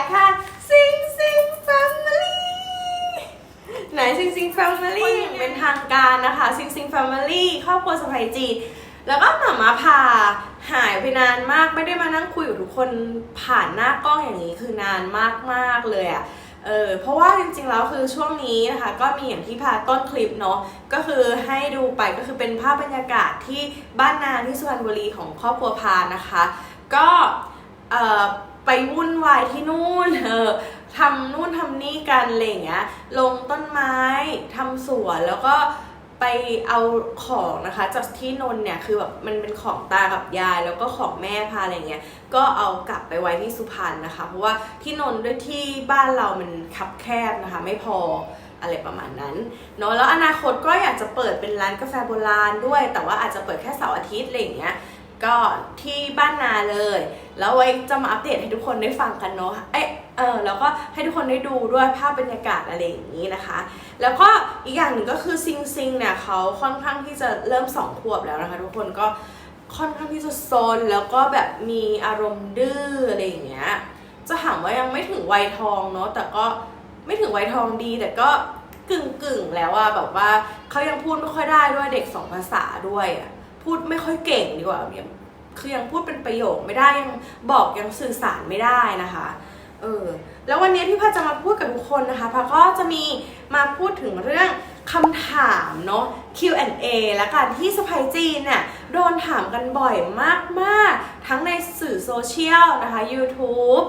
ายค่ะซิงซิงแฟมิลี่ไหนซิงซิงแฟมิลี่เป็นทางการนะคะซิงซิงแฟมิลี่ครอบครัวสไยจีแล้วก็หมามาพาหายไปนานมากไม่ได้มานั่งคุยกับทุกคนผ่านหน้ากล้องอย่างนี้คือนานมากๆเลยอะ่ะเออเพราะว่าจริงๆแล้วคือช่วงนี้นะคะก็มีอย่างที่พาต้นคลิปเนาะก็คือให้ดูไปก็คือเป็นภาพบรรยากาศที่บ้านนาที่สุพรรณบุรีของครอบครัวพานะคะ ก็เออ ไปวุ่นวายที่นู่นเออทำนู่นทำนี่กันอะไรอย่างเงี้ย ลงต้นไม้ทำสวนแล้วก็ไปเอาของนะคะจากที่นนเนี่ยคือแบบมันเป็นของตากับยาย แล้วก็ของแม่พาอะไรเงี้ยก็เอากลับไปไว้ที่สุพรรณนะคะ เพราะว่าที่นนด้วยที่บ้านเรามันคับแคบนะคะ ไม่พออะไรประมาณนั้นเนาะแล้วอนาคตก็อยากจะเปิดเป็นร้านกาแฟโบราณด้วย แต่ว่าอาจจะเปิดแค่เสาร์อาทิตย์อะไรอย่างเงี้ย ก็ที่บ้านนาเลย แล้วไว้จะมาอัปเดตให้ทุกคนได้ฟังกันเนาะเอเออแล้วก็ให้ทุกคนได้ดูด้วยภาพบรรยากาศอะไรอย่างนี้นะคะ แล้วก็อีกอย่างหนึ่งก็คือซิงซิงเนี่ยเขาค่อนข้างที่จะเริ่มสองขวบแล้วนะคะ ทุกคนก็ค่อนข้างที่จะโซนแล้วก็แบบมีอารมณ์ดื้ออะไรอย่างเงี้ยจะถามว่ายังไม่ถึงวัยทองเนาะแต่ก็ไม่ถึงวัยทองดี แต่ก็กึ่งกึ่งๆแล้วอะแบบว่าเขายังพูดไม่ค่อยได้ด้วยเด็กสองภาษาด้วยอะ พูดไม่ค่อยเก่งดีกว่ายังคือยังพูดเป็นประโยคไม่ได้ยังบอกยังสื่อสารไม่ได้นะคะเออแล้ววันนี้ที่พาจะมาพูดกับทุกคนนะคะพาก็จะมีมาพูดถึงเรื่องคำถามเนาะ Q&A และการที่สไปจีนเนี่ยโดนถามกันบ่อยมากๆ ทั้งในสื่อโซเชียลนะคะ YouTube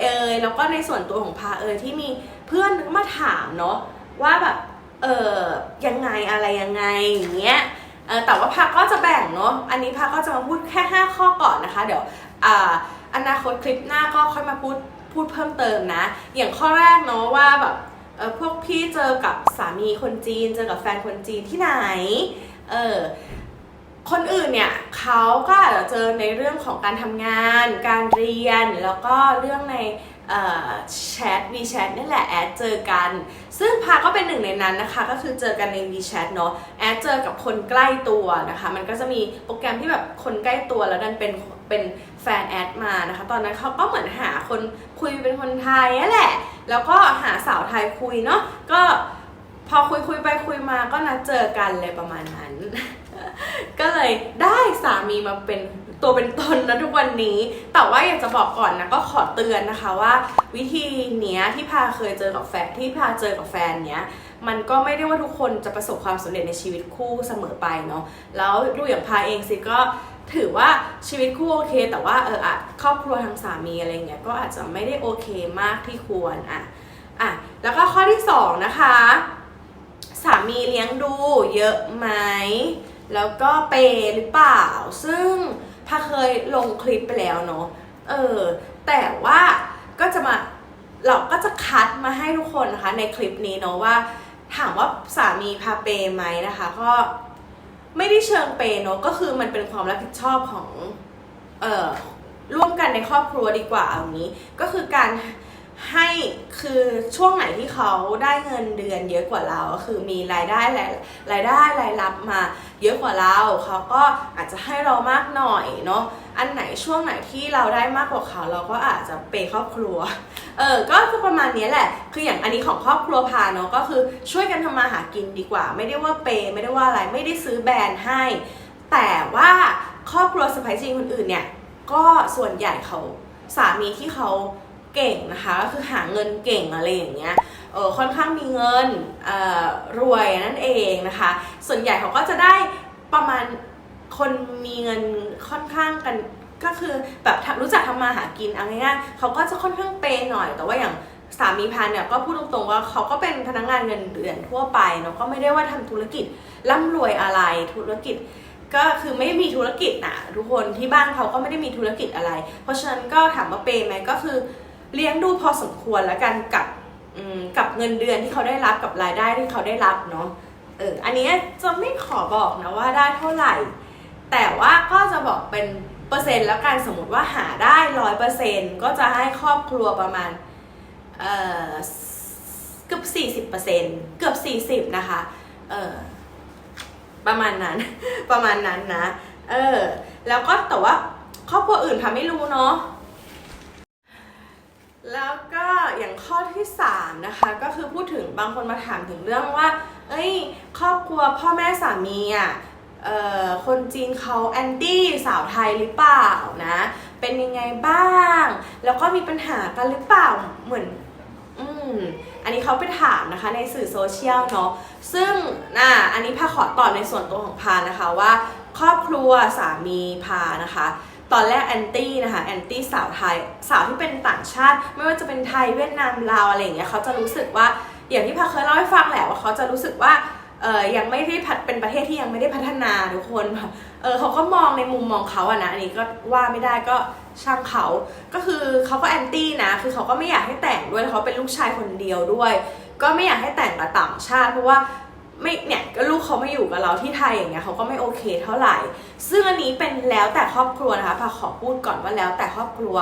เอยแล้วก็ในส่วนตัวของพาเอยที่มีเพื่อนมาถามเนาะว่าแบบเออยังไงอะไรยังไงอย่างเงี้ย แต่ว่าพาก็จะแบ่งเนาะ อันนี้พาก็จะมาพูดแค่ 5 ข้อก่อนนะคะ เดี๋ยวออนาคตคลิปหน้าก็ค่อยมาพูดพูดเพิ่มเติมนะ อย่างข้อแรกเนาะว่าแบบพวกพี่เจอกับสามีคนจีน เจอกับแฟนคนจีนที่ไหน เออคนอื่นเนี่ยเขาก็อาจจะเจอในเรื่องของการทำงาน การเรียนแล้วก็เรื่องใน แชท WeChat นี่แหละแอดเจอกัน ซึ่งพาก็เป็นหนึ่งในนั้นนะคะ ก็คือเจอกันใน WeChat เนาะแอดเจอกับคนใกล้ตัวนะคะ มันก็จะมีโปรแกรมที่แบบคนใกล้ตัวแล้วดันเป็นเป็นแฟนแอดมานะคะ ตอนนั้นเขาก็เหมือนหาคนคุยเป็นคนไทยนั่นแหละ แล้วก็หาสาวไทยคุยเนาะก็พอคุยคุยไปคุยมาก็นัดเจอกันเลยประมาณนั้น ก็เลยได้สามีมาเป็น ตัวเป็นตนนะทุกวันนี้ แต่ว่าอยากจะบอกก่อนนะก็ขอเตือนนะคะว่า วิธีเนี้ยที่พาเคยเจอกับแฟนที่พาเจอกับแฟนเนี้ยมันก็ไม่ได้ว่าทุกคนจะประสบความสำเร็จในชีวิตคู่เสมอไปเนาะแล้วดูอย่างพาเองสิก็ถือว่าชีวิตคู่โอเค แต่ว่าเอออะครอบครัวทางสามีอะไรเงี้ยก็อาจจะไม่ได้โอเคมากที่ควรอะอะแล้วก็ข้อที่สองนะคะ สามีเลี้ยงดูเยอะไหมแล้วก็เปย์หรือเปล่า ซึ่ง พาเคยลงคลิปไปแล้วเนาะเออ แต่ว่าก็จะมาเราก็จะคัดมาให้ทุกคนนะคะในคลิปนี้เนาะว่า ถามว่าสามีพาเปยไหมนะคะ ก็ไม่ได้เชิงเปยเนาะก็คือมันเป็นความรับผิดชอบของเอ่อร่วมกันในครอบครัวดีกว่าเอางี้ ก็คือการ ให้คือช่วงไหนที่เขาได้เงินเดือนเยอะกว่าเราคือมีรายได้รายรายได้รายรับมาเยอะกว่าเราเขาก็อาจจะให้เรามากหน่อยเนาะอันไหนช่วงไหนที่เราได้มากกว่าเขาเราก็อาจจะเปย์ครอบครัวเออก็จะประมาณนี้แหละ คืออย่างอันนี้ของครอบครัวพาเนาะก็คือช่วยกันทำมาหากินดีกว่า ไม่ได้ว่าเปย์ไม่ได้ว่าอะไรไม่ได้ซื้อแบรนด์ให้ แต่ว่าครอบครัวสไปซี่คนอื่นเนี่ยก็ส่วนใหญ่เขาสามีที่เขา เก่งนะคะก็คือหาเงินเก่งอะไรอย่างเงี้ยเออค่อนข้างมีเงินเอ่อรวยนั่นเองนะคะ ส่วนใหญ่เขาก็จะได้ประมาณคนมีเงินค่อนข้างกันก็คือแบบรู้จักทำมาหากินเอาง่ายๆเขาก็จะค่อนข้างเปย์หน่อย แต่ว่าอย่างสามีพันเนี่ยก็พูดตรงๆว่าเขาก็เป็นพนักงานเงินเดือนทั่วไปเนาะก็ไม่ได้ว่าทำธุรกิจร่ำรวยอะไรธุรกิจ ก็คือไม่มีธุรกิจนะทุกคนที่บ้านเขาก็ไม่ได้มีธุรกิจอะไร เพราะฉะนั้นก็ถามว่าเปย์ไหมก็คือ เลี้ยงดูพอสมควรแล้วกันกับกับเงินเดือนที่เขาได้รับกับรายได้ที่เขาได้รับเนาะเอออันนี้จะไม่ขอบอกนะว่าได้เท่าไหร่ แต่ว่าก็จะบอกเป็นเปอร์เซ็นต์แล้วกันสมมติว่าหาได้ร้อยเปอร์เซ็นต์ก็จะให้ครอบครัวประมาณเออเกือบสี่สิบเปอร์เซ็นต์เกือบสี่สิบนะคะเออประมาณนั้น ประมาณนั้นนะ เออ แล้วก็แต่ว่าครอบครัวอื่นทำไม่รู้เนาะ แล้วก็อย่างข้อที่ 3 นะคะ ก็คือพูดถึงบางคนมาถามถึงเรื่องว่า เอ้ย ครอบครัวพ่อแม่สามีอะคนจีนเขาแอนตี้สาวไทยหรือเปล่านะ เป็นยังไงบ้าง แล้วก็มีปัญหากันหรือเปล่าเหมือนอืมอันนี้เขาไปถามนะคะในสื่อโซเชียลเนาะซึ่งอ่าอันนี้พาขอตอบในส่วนตัวของพานะคะว่า ครอบครัวสามีพานะคะ ตอนแรกแอนตี้นะคะแอนตี้สาวไทยสาวที่เป็นต่างชาติ ไม่ว่าจะเป็นไทยเวียดนามลาวอะไรอย่างเงี้ยเขาจะรู้สึกว่าอย่างที่พาเคยเล่าให้ฟังแหละว่าเขาจะรู้สึกว่าเออยังไม่ได้พัฒเป็นประเทศที่ยังไม่ได้พัฒนาทุกคนแบบเออเขาก็มองในมุมมองเขาอะนะอันนี้ก็ว่าไม่ได้ก็ช่างเขาก็คือเขาก็แอนตี้นะคือเขาก็ไม่อยากให้แต่งด้วยเขาเป็นลูกชายคนเดียวด้วย ก็ไม่อยากให้แต่งกับต่างชาติเพราะว่า ไม่เนี่ยก็ลูกเขาไมาอยู่กับเราที่ไทยอย่างเงี้ยเขาก็ไม่โอเคเท่าไหร่ ซึ่งอันนี้เป็นแล้วแต่ครอบครัวนะคะพาขอพูดก่อนว่าแล้วแต่ครอบครัว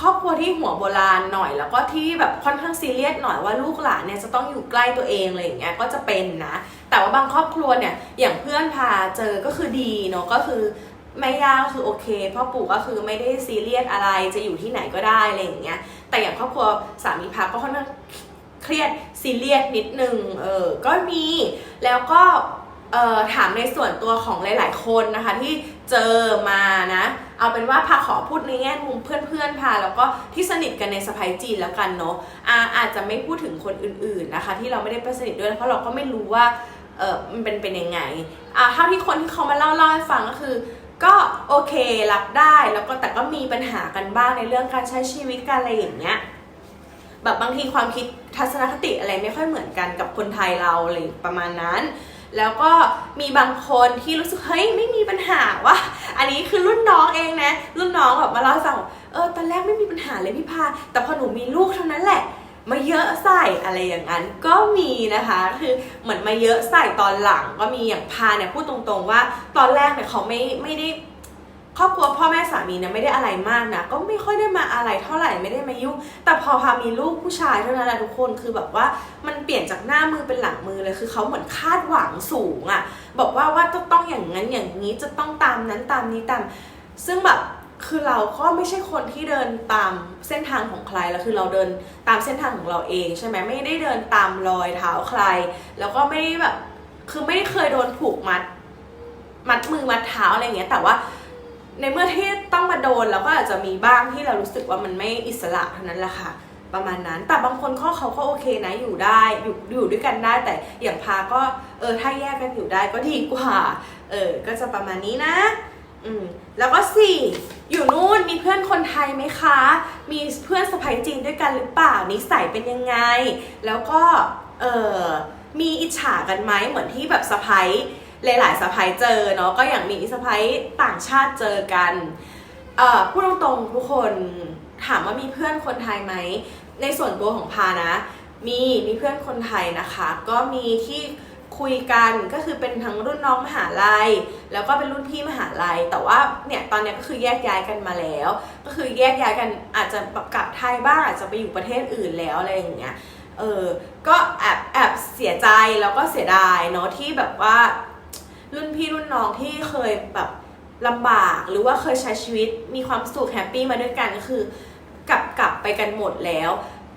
ครอบครัวที่หัวโบราณหน่อย แล้วก็ที่แบบค่อนข้างซีเรียสหน่อยว่าลูกหลานเนี่ยจะต้องอยู่ใกล้ตัวเองอะไรอย่างเงี้ยก็จะเป็นนะ แต่ว่าบางครอบครัวเนี่ยอย่างเพื่อนพาเจอก็คือดีเนาะก็คือแม่ย่าก็คือโอเคพ่อปู่ก็คือไม่ได้ซีเรียสอะไรจะอยู่ที่ไหนก็ได้อะไรอย่างเงี้ยแต่อย่างครอบครัวสามีพักก็ค่อนข้าง เครียดซีเรียสนิดนึงเออก็มีแล้วก็เอ่อถามในส่วนตัวของหลาย ๆ คนนะคะที่เจอมานะ เอาเป็นว่าพาขอพูดในแง่มุมเพื่อนๆพาแล้วก็ที่สนิทกันในสะพายจีนแล้วกันเนาะอาอาจจะไม่พูดถึงคนอื่น ๆ นะคะ ที่เราไม่ได้ไปสนิทด้วยเพราะเราก็ไม่รู้ว่าเออมันเป็นเป็นยังไงอ่าเท่าที่คนที่เขามาเล่าเล่าให้ฟังก็คือ ก็โอเครับได้แล้วก็แต่ก็มีปัญหากันบ้างในเรื่องการใช้ชีวิตการอะไรอย่างเงี้ย แบบบางทีความคิดทัศนคติอะไรไม่ค่อยเหมือนกันกับคนไทยเราอะไรประมาณนั้น แล้วก็มีบางคนที่รู้สึกเฮ้ยไม่มีปัญหาว่าอันนี้คือรุ่นน้องเองนะ รุ่นน้องแบบมาเล่าให้ฟังเออตอนแรกไม่มีปัญหาเลยพี่พา แต่พอหนูมีลูกเท่านั้นแหละมาเยอะใส่อะไรอย่างนั้นก็มีนะคะคือเหมือนมาเยอะใส่ตอนหลังก็มีอย่างพาเนี่ยพูดตรงๆว่า ตอนแรกเนี่ยเขาไม่ไม่ได้ ครอบครัวพ่อแม่สามีเนี่ยไม่ได้อะไรมากนะก็ไม่ค่อยได้มาอะไรเท่าไหร่ไม่ได้มายุ่งแต่พอพามีลูกผู้ชายเท่านั้นแหละทุกคนคือแบบว่ามันเปลี่ยนจากหน้ามือเป็นหลังมือเลยคือเขาเหมือนคาดหวังสูงอะ่ะบอกว่าว่าจะต้องอย่างนั้นอย่างนี้จะต้องตามนั้นตามนี้ตาม ซึ่งแบบคือเราก็ไม่ใช่คนที่เดินตามเส้นทางของใครแล้วคือเราเดินตามเส้นทางของเราเองใช่ไหมไม่ได้เดินตามรอยเท้าใคร แล้วก็ไม่ได้แบบ คือไม่ได้เคยโดนผูกมัด มัดมือมัดเท้าอะไรเงี้ยแต่ว่า ในเมื่อที่ต้องมาโดนเราก็อาจจะมีบ้างที่เรารู้สึกว่ามันไม่อิสระเท่านั้นแหละค่ะ ประมาณนั้น แต่บางคนเขาเขาก็โอเคนะอยู่ได้อยู่อยู่ด้วยกันได้ แต่อย่างพาก็เออถ้าแยกกันอยู่ได้ก็ดีกว่าเออก็จะประมาณนี้นะอืมแล้วก็สี่อยู่นู่นมีเพื่อนคนไทยไหมคะ มีเพื่อนสะใภ้จีนด้วยกันหรือเปล่านิสัยเป็นยังไง แล้วก็เออมีอิจฉากันไหมเหมือนที่แบบสะใภ้ หลายๆสะใภ้เจอเนาะก็อย่างมีสะใภ้ต่างชาติเจอกันเอ่อพูดตรงๆทุกคนถามว่ามีเพื่อนคนไทยไหม ในส่วนตัวของพานะ มีมีเพื่อนคนไทยนะคะ ก็มีที่คุยกันก็คือเป็นทั้งรุ่นน้องมหาลัย แล้วก็เป็นรุ่นพี่มหาลัย แต่ว่าเนี่ยตอนนี้ก็คือแยกย้ายกันมาแล้ว ก็คือแยกย้ายกันอาจจะแบบกลับไทยบ้างอาจจะไปอยู่ประเทศอื่นแล้วอะไรอย่างเงี้ยเออก็แอบแอบเสียใจแล้วก็เสียดายเนาะที่แบบว่า รุ่นพี่รุ่นน้องที่เคยแบบลำบากหรือว่าเคยใช้ชีวิตมีความสุขแฮปปี้มาด้วยกันก็คือกลับกลับไปกันหมดแล้ว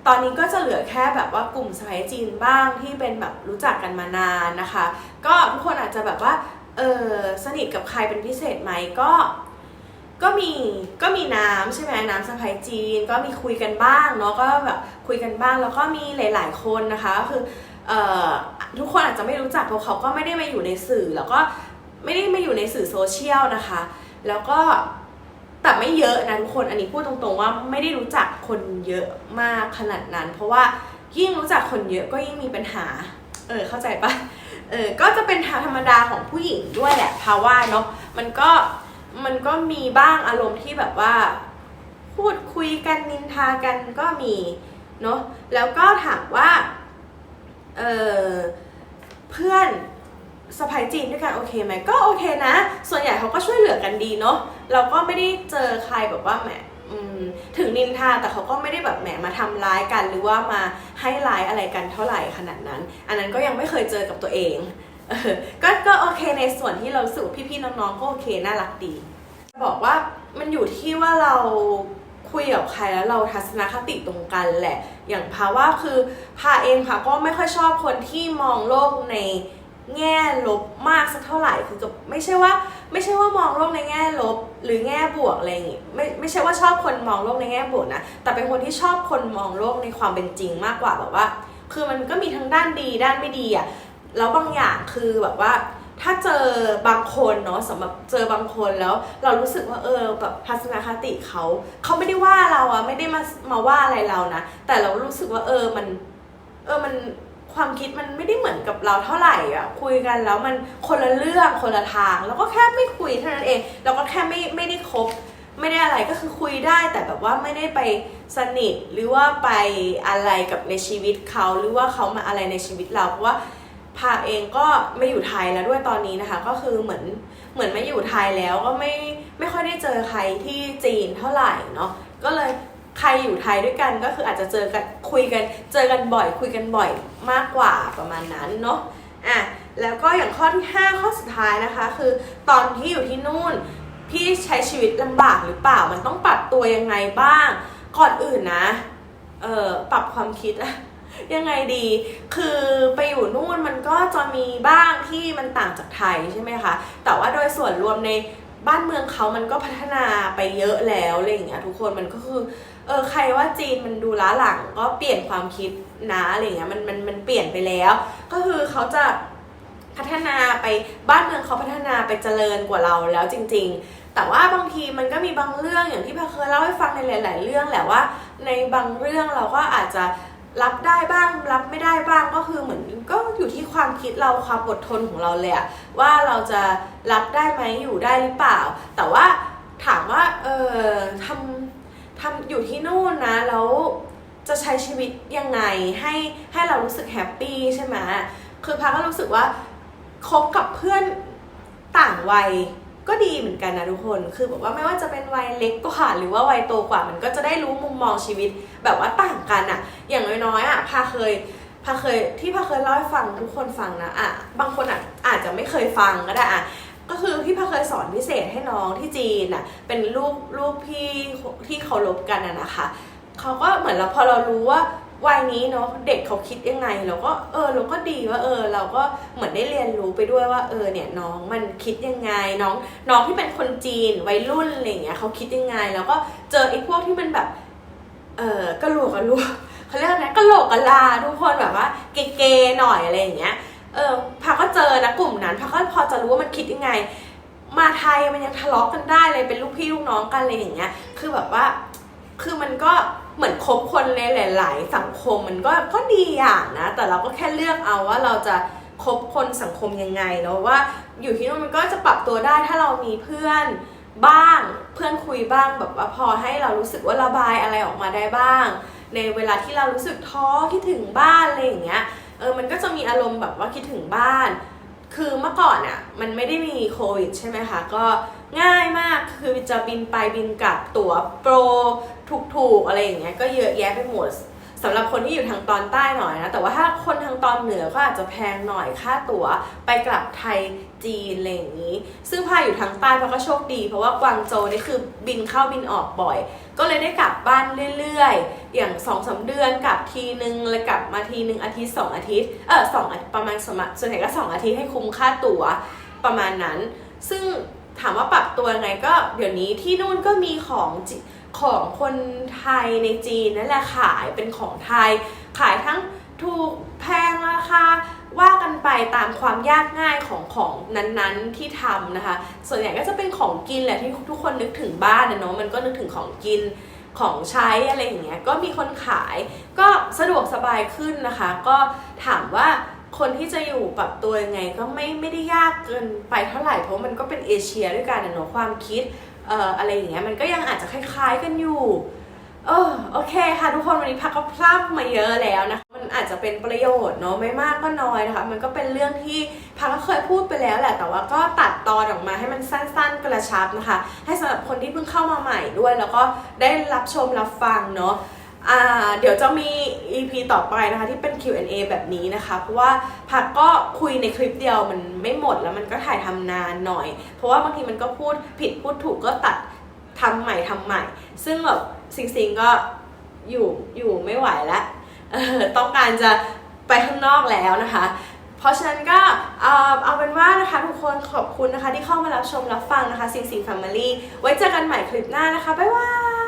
ตอนนี้ก็จะเหลือแค่แบบว่ากลุ่มสายจีนบ้างที่เป็นแบบรู้จักกันมานานนะคะ ก็ทุกคนอาจจะแบบว่าเออสนิทกับใครเป็นพิเศษไหมก็ก็มีก็มีน้ำใช่ไหมน้ำสะพายจีนก็มีคุยกันบ้างเนาะก็แบบคุยกันบ้างแล้วก็มีหลาย ๆ คนนะคะก็คือเอ่อ ทุกคนอาจจะไม่รู้จักเพราะเขาก็ไม่ได้มาอยู่ในสื่อ แล้วก็ไม่ได้มาอยู่ในสื่อโซเชียลนะคะ แล้วก็แต่ไม่เยอะนะทุกคนอันนี้พูดตรงๆว่าไม่ได้รู้จักคนเยอะมากขนาดนั้น เพราะว่ายิ่งรู้จักคนเยอะก็ยิ่งมีปัญหา เออเข้าใจปะเออก็จะเป็นทางธรรมดาของผู้หญิงด้วยแหละภาวะเนาะมันก็มันก็มีบ้างอารมณ์ที่แบบว่า พูดคุยกันนินทากันก็มีเนาะแล้วก็ถามว่า เออเพื่อนสะพายจีนด้วยกันโอเคไหมก็โอเคนะ ส่วนใหญ่เขาก็ช่วยเหลือกันดีเนาะเราก็ไม่ได้เจอใครแบบว่าแหมถึงนินทาแต่เขาก็ไม่ได้แบบแหมมาทำร้ายกัน หรือว่ามาให้ร้ายอะไรกันเท่าไหร่ขนาดนั้น อันนั้นก็ยังไม่เคยเจอกับตัวเองก็ก็โอเคในส่วนที่เราสูพี่ๆน้องๆก็โอเคน่ารักดี บอกว่ามันอยู่ที่ว่าเรา คุยกับใครแล้วเราทัศนคติตรงกันแหละ อย่างพาว่าคือพาเองพาก็ไม่ค่อยชอบคนที่มองโลกในแง่ลบมากสักเท่าไหร่คือกับไม่ใช่ว่า ไม่ใช่ว่ามองโลกในแง่ลบ หรือแง่บวกอะไรอย่างงี้ไม่ไม่ใช่ว่าชอบคนมองโลกในแง่บวกนะแต่เป็นคนที่ชอบคนมองโลกในความเป็นจริงมากกว่าแบบว่า คือมันก็มีทั้งด้านดีด้านไม่ดีอะแล้วบางอย่างคือแบบว่า ถ้าเจอบางคนเนาะสำหรับเจอบางคนแล้ว เรารู้สึกว่าเออแบบทัศนคติเขาเขาไม่ได้ว่าเราอะไม่ได้มามาว่าอะไรเรานะ แต่เรารู้สึกว่าเออมัน เออมันความคิดมันไม่ได้เหมือนกับเราเท่าไหร่อะคุยกันแล้วมันคนละเรื่องคนละทาง แล้วก็แค่ไม่คุยเท่านั้นเองเราก็แค่ไม่ไม่ได้คบไม่ได้อะไรก็คือคุยได้แต่แบบว่าไม่ได้ไปสนิทหรือว่าไปอะไรกับในชีวิตเขาหรือว่าเขามาอะไรในชีวิตเราเพราะว่า พาเองก็ไม่อยู่ไทยแล้วด้วยตอนนี้นะคะ ก็คือเหมือนเหมือนไมาอยู่ไทยแล้วก็ไม่ไม่ค่อยได้เจอใครที่จีนเท่าไหร่เนาะก็เลยใครอยู่ไทยด้วยกันก็คืออาจจะเจอกันคุยกันเจอกันบ่อย คุยกันบ่อยมากกว่าประมาณนั้นเนาะอะแล้วก็อย่างข้อที่ 5 ข้อสุดท้ายนะคะ คือตอนที่อยู่ที่นู่นพี่ใช้ชีวิตลำบากหรือเปล่ามันต้องปรับตัวยังไงบ้าง ก่อนอื่นนะเออปรับความคิดอะ ยังไงดี คือไปอยู่นู่นมันก็จะมีบ้างที่มันต่างจากไทยใช่ไหมคะ แต่ว่าโดยส่วนรวมในบ้านเมืองเขามันก็พัฒนาไปเยอะแล้วอะไรอย่างเงี้ยทุกคนมันก็คือเออใครว่าจีนมันดูล้าหลังก็เปลี่ยนความคิดนะอะไรเงี้ยมันมันมันเปลี่ยนไปแล้ว ก็คือเขาจะพัฒนาไปบ้านเมืองเขาพัฒนาไปเจริญกว่าเราแล้วจริง ๆ แต่ว่าบางทีมันก็มีบางเรื่องอย่างที่พาเคยเล่าให้ฟังในหลาย ๆ เรื่องแหละว่า ในบางเรื่องเราก็อาจจะ รับได้บ้าง รับไม่ได้บ้างก็คือเหมือนก็อยู่ที่ความคิดเราความอดทนของเราเลยอะว่าเราจะรับได้ไหมอยู่ได้หรือเปล่า แต่ว่าถามว่าเออทำทำอยู่ที่นู่นนะแล้วจะใช้ชีวิตยังไงให้ให้เรารู้สึกแฮปปี้ใช่ไหมคือพักก็รู้สึกว่าคบกับเพื่อนต่างวัย ก็ดีเหมือนกันนะทุกคน คือแบบว่าไม่ว่าจะเป็นวัยเล็กกว่าหรือว่าวัยโตกว่ามันก็จะได้รู้มุมมองชีวิตแบบว่าต่างกันอะอย่างน้อยๆอะพาเคยพาเคยที่พาเคยเล่าให้ฟังทุกคนฟังนะอะบางคนอะอาจจะไม่เคยฟังก็ได้อะก็คือพี่พาเคยสอนพิเศษให้น้องที่จีนน่ะเป็นลูกลูกพี่ที่เคารพกันน่ะนะคะเขาก็เหมือนเราพอเรารู้ว่า วัยนี้เนาะเด็กเขาคิดยังไงเราก็เออเราก็ดีว่าเออ เราก็เหมือนได้เรียนรู้ไปด้วยว่าเออเนี่ยน้องมันคิดยังไงน้องน้องที่เป็นคนจีนวัยรุ่นอะไรเงี้ยเขาคิดยังไง แล้วก็เจอไอ้พวกที่มันแบบเออกระโหลกกระลกเขาเรียกอะไรกระโหลกกระลาทุกคนแบบว่าเก๋ๆหน่อยอะไรอย่างเงี้ยเออพาก็เจอนะกลุ่มนั้นพาก็พอจะรู้ว่ามันคิดยังไง มาไทยมันยังทะเลาะกันได้เลยเป็นลูกพี่ลูกน้องกันอะไรอย่างเงี้ย คือแบบว่าคือมันก็ เหมือนคบคนในหลาย ๆ สังคมมันก็ก็ดีอย่างนะ แต่เราก็แค่เลือกเอาว่าเราจะคบคนสังคมยังไงเนาะว่าอยู่ที่นู่นมันก็จะปรับตัวได้ถ้าเรามีเพื่อนบ้างเพื่อนคุยบ้างแบบว่าพอให้เรารู้สึกว่าระบายอะไรออกมาได้บ้าง ในเวลาที่เรารู้สึกท้อคิดถึงบ้านอะไรอย่างเงี้ยเออมันก็จะมีอารมณ์แบบว่าคิดถึงบ้าน คือเมื่อก่อนอะ่ะมันไม่ได้มีโควิดใช่ไหมคะก็ง่ายมากคือจะบินไปบินกลับตั๋วโปร ถูกๆอะไรอย่างเงี้ยก็เยอะแยะไปหมดสำหรับคนที่อยู่ทางตอนใต้หน่อยนะ แต่ว่าถ้าคนทางตอนเหนือก็อาจจะแพงหน่อยค่าตั๋วไปกลับไทยจีนอะไรอย่างนี้ ซึ่งพาอยู่ทางใต้เพาก็โชคดี เพราะว่ากวางโจวนี่คือบินเข้าบินออกบ่อย ก็เลยได้กลับบ้านเรื่อยๆ อย่างสองสาเดือนกลับทีนึงเลยกลับมาทีนึงอาทิตย์สองอาทิตย์เออสองประมาณสมส่วนใหญ่ก็สองอาทิตย์ให้คุ้มค่าตั๋วประมาณนั้น ซึ่งถามว่าปรับตัวไงก็เดี๋ยวนี้ที่นู่นก็มีของ ของคนไทยในจีนนั่นแหละขายเป็นของไทย ขายทั้งถูกแพงราคาว่ากันไปตามความยากง่ายของของนั้นๆที่ทำนะคะ ส่วนใหญ่ก็จะเป็นของกินแหละที่ทุกคนนึกถึงบ้านนะเนาะมันก็นึกถึงของกินของใช้อะไรอย่างเงี้ยก็มีคนขายก็สะดวกสบายขึ้นนะคะ ก็ถามว่าคนที่จะอยู่ปรับตัวยังไงก็ไม่ไม่ได้ยากเกินไปเท่าไหร่เพราะมันก็เป็นเอเชียด้วยกันนะเนาะความคิด เอ่ออะไรอย่างเงี้ยมันก็ยังอาจจะคล้าย ๆกันอยู่เออโอเคค่ะทุกคนวันนี้พักก็พล่ำมาเยอะแล้วนะคะมันอาจจะเป็นประโยชน์เนาะไม่มากก็น้อยนะคะมันก็เป็นเรื่องที่พักก็เคยพูดไปแล้วแหละแต่ว่าก็ตัดตอนออกมาให้มันสั้นๆกระชับนะคะ ให้สำหรับคนที่เพิ่งเข้ามาใหม่ด้วย แล้วก็ได้รับชมรับฟังเนาะ เดี๋ยวจะมี EP ต่อไปนะคะที่เป็น Q&A แบบนี้นะคะ เพราะว่าพักก็คุยในคลิปเดียวมันไม่หมดแล้วมันก็ถ่ายทำนานหน่อย เพราะว่าบางทีมันก็พูดผิดพูดถูกก็ตัดทำใหม่ทำใหม่ ซึ่งแบบซิงซิงก็อยู่อยู่ไม่ไหวแล้วต้องการจะไปข้างนอกแล้วนะคะ เพราะฉะนั้นก็เอาเป็นว่านะคะทุกคนขอบคุณนะคะที่เข้ามารับชมรับฟังนะคะซิงซิงแฟมิลี่ไว้เจอกันใหม่คลิปหน้านะคะ บ๊ายบาย